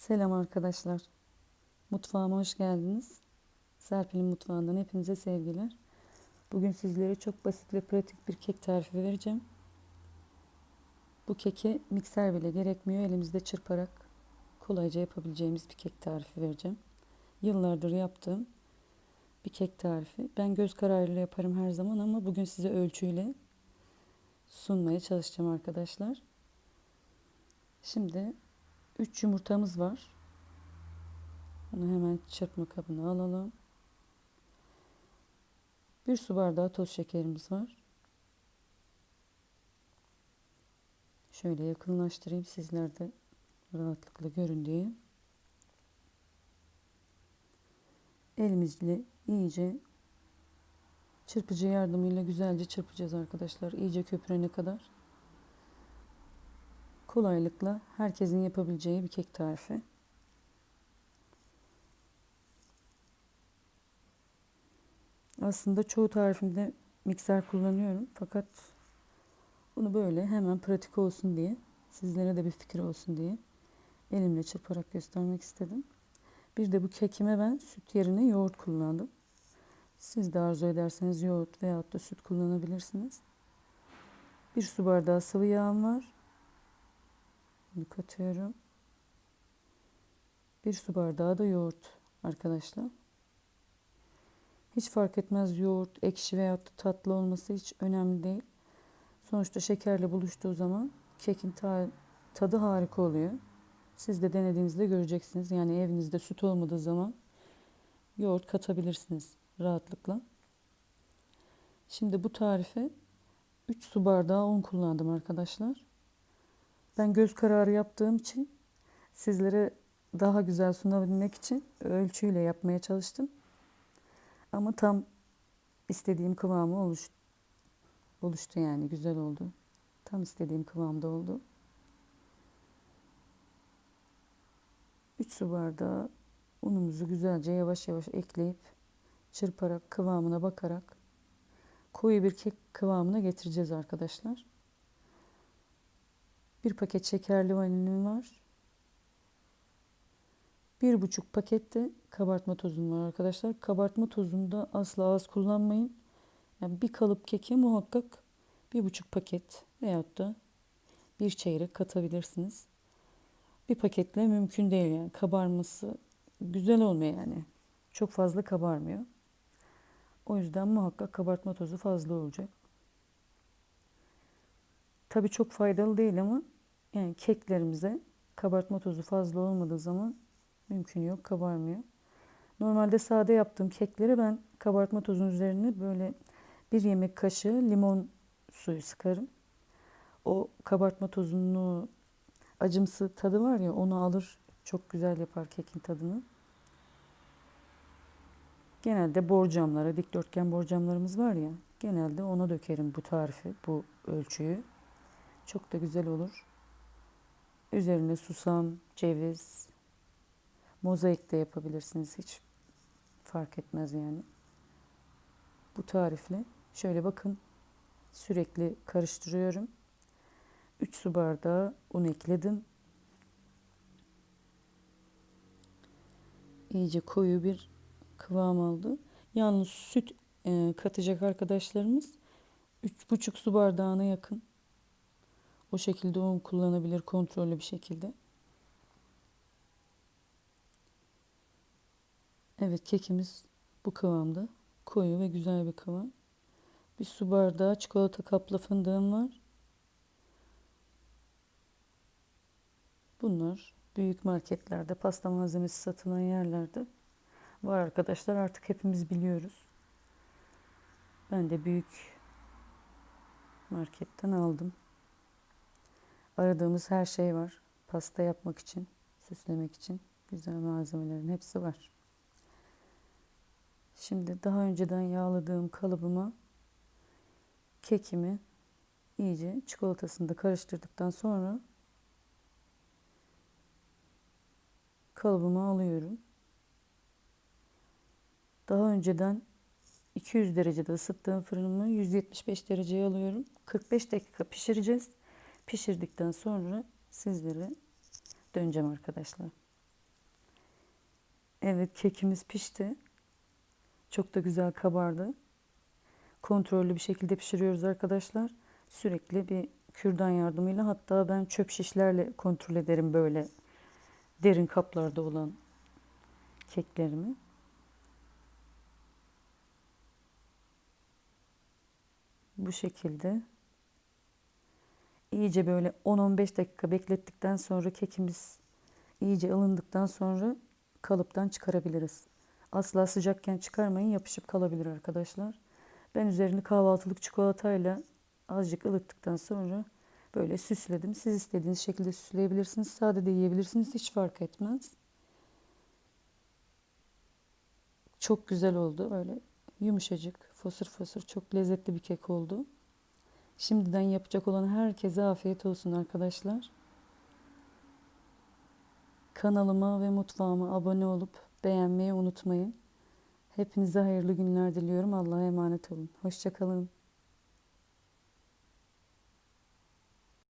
Selam arkadaşlar. Mutfağıma hoş geldiniz. Serpil'in mutfağından hepinize sevgiler. Bugün sizlere çok basit ve pratik bir kek tarifi vereceğim. Bu keke mikser bile gerekmiyor. Elimizde çırparak kolayca yapabileceğimiz bir kek tarifi vereceğim. Yıllardır yaptığım bir kek tarifi. Ben göz kararıyla yaparım her zaman ama bugün size ölçüyle sunmaya çalışacağım arkadaşlar. Şimdi 3 yumurtamız var. Bunu hemen çırpma kabına alalım. Bir su bardağı toz şekerimiz var. Şöyle yakınlaştırayım sizler de rahatlıkla görün diye. Elimizle iyice çırpıcı yardımıyla güzelce çırpacağız arkadaşlar. İyice köpürene kadar. Kolaylıkla herkesin yapabileceği bir kek tarifi. Aslında çoğu tarifimde mikser kullanıyorum. Fakat bunu böyle hemen pratik olsun diye, sizlere de bir fikir olsun diye elimle çırparak göstermek istedim. Bir de bu kekime ben süt yerine yoğurt kullandım. Siz de arzu ederseniz yoğurt veyahut da süt kullanabilirsiniz. Bir su bardağı sıvı yağım var. Bunu katıyorum. Bir su bardağı da yoğurt arkadaşlar. Hiç fark etmez yoğurt ekşi da tatlı olması hiç önemli değil. Sonuçta şekerle buluştuğu zaman kekin ta tadı harika oluyor. Siz de denediğinizde göreceksiniz. Yani evinizde süt olmadığı zaman yoğurt katabilirsiniz rahatlıkla. Şimdi bu tarife 3 su bardağı un kullandım arkadaşlar. Ben göz kararı yaptığım için sizlere daha güzel sunabilmek için ölçüyle yapmaya çalıştım. Ama tam istediğim kıvamı oluş, oluştu yani güzel oldu. Tam istediğim kıvamda oldu. 3 su bardağı unumuzu güzelce yavaş yavaş ekleyip çırparak kıvamına bakarak koyu bir kek kıvamına getireceğiz arkadaşlar. Bir paket şekerli vanilim var. Bir buçuk pakette kabartma tozum var arkadaşlar. Kabartma tozunu da asla az kullanmayın. Yani bir kalıp keke muhakkak bir buçuk paket veyahut da bir çeyrek katabilirsiniz. Bir paketle mümkün değil yani kabarması güzel olmuyor yani. Çok fazla kabarmıyor. O yüzden muhakkak kabartma tozu fazla olacak. Tabii çok faydalı değil ama yani keklerimize kabartma tozu fazla olmadığı zaman mümkün yok kabarmıyor. Normalde sade yaptığım kekleri ben kabartma tozunun üzerine böyle bir yemek kaşığı limon suyu sıkarım. O kabartma tozunu acımsı tadı var ya onu alır çok güzel yapar kekin tadını. Genelde borcamlara, dikdörtgen borcamlarımız var ya, genelde ona dökerim bu tarifi, bu ölçüyü. Çok da güzel olur. Üzerine susam, ceviz, mozaik de yapabilirsiniz. Hiç fark etmez yani. Bu tarifle şöyle bakın sürekli karıştırıyorum. 3 su bardağı un ekledim. İyice koyu bir kıvam aldı. Yalnız süt e, katacak arkadaşlarımız 3,5 su bardağına yakın. O şekilde un kullanabilir kontrollü bir şekilde. Evet kekimiz bu kıvamda. Koyu ve güzel bir kıvam. Bir su bardağı çikolata kaplı fındığım var. Bunlar büyük marketlerde, pasta malzemesi satılan yerlerde var arkadaşlar. Artık hepimiz biliyoruz. Ben de büyük marketten aldım. Aradığımız her şey var. Pasta yapmak için, süslemek için güzel malzemelerin hepsi var. Şimdi daha önceden yağladığım kalıbıma kekimi iyice çikolatasını da karıştırdıktan sonra kalıbıma alıyorum. Daha önceden 200 derecede ısıttığım fırınımı 175 dereceye alıyorum. 45 dakika pişireceğiz. Pişirdikten sonra sizlere döneceğim arkadaşlar. Evet kekimiz pişti. Çok da güzel kabardı. Kontrollü bir şekilde pişiriyoruz arkadaşlar. Sürekli bir kürdan yardımıyla hatta ben çöp şişlerle kontrol ederim böyle derin kaplarda olan keklerimi. Bu şekilde iyice böyle 10-15 dakika beklettikten sonra kekimiz iyice ılındıktan sonra kalıptan çıkarabiliriz. Asla sıcakken çıkarmayın yapışıp kalabilir arkadaşlar. Ben üzerini kahvaltılık çikolatayla azıcık ılıttıktan sonra böyle süsledim. Siz istediğiniz şekilde süsleyebilirsiniz. Sade de yiyebilirsiniz. Hiç fark etmez. Çok güzel oldu. Böyle yumuşacık, fosur fosur çok lezzetli bir kek oldu. Şimdiden yapacak olan herkese afiyet olsun arkadaşlar. Kanalıma ve mutfağıma abone olup beğenmeyi unutmayın. Hepinize hayırlı günler diliyorum. Allah'a emanet olun. Hoşçakalın.